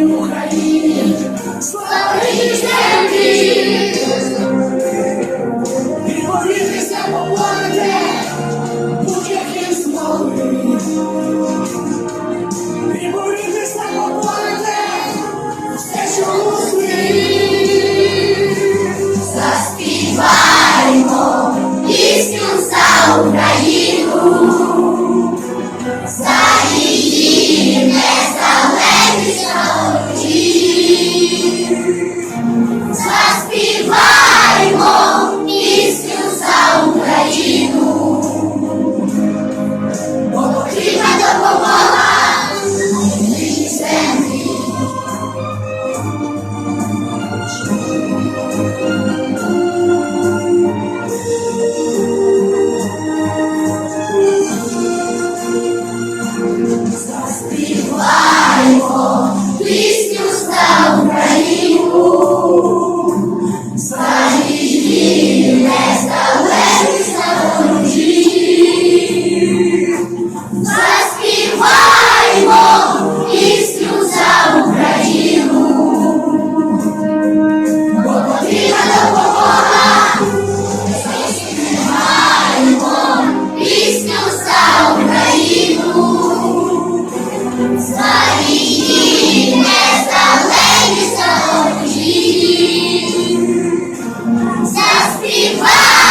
Україні, слава рідній землі. І борітися поплати, будь-які змови. І борітися поплати, все, що мусить. Заспіваймо пісню за Україну, Заспівай!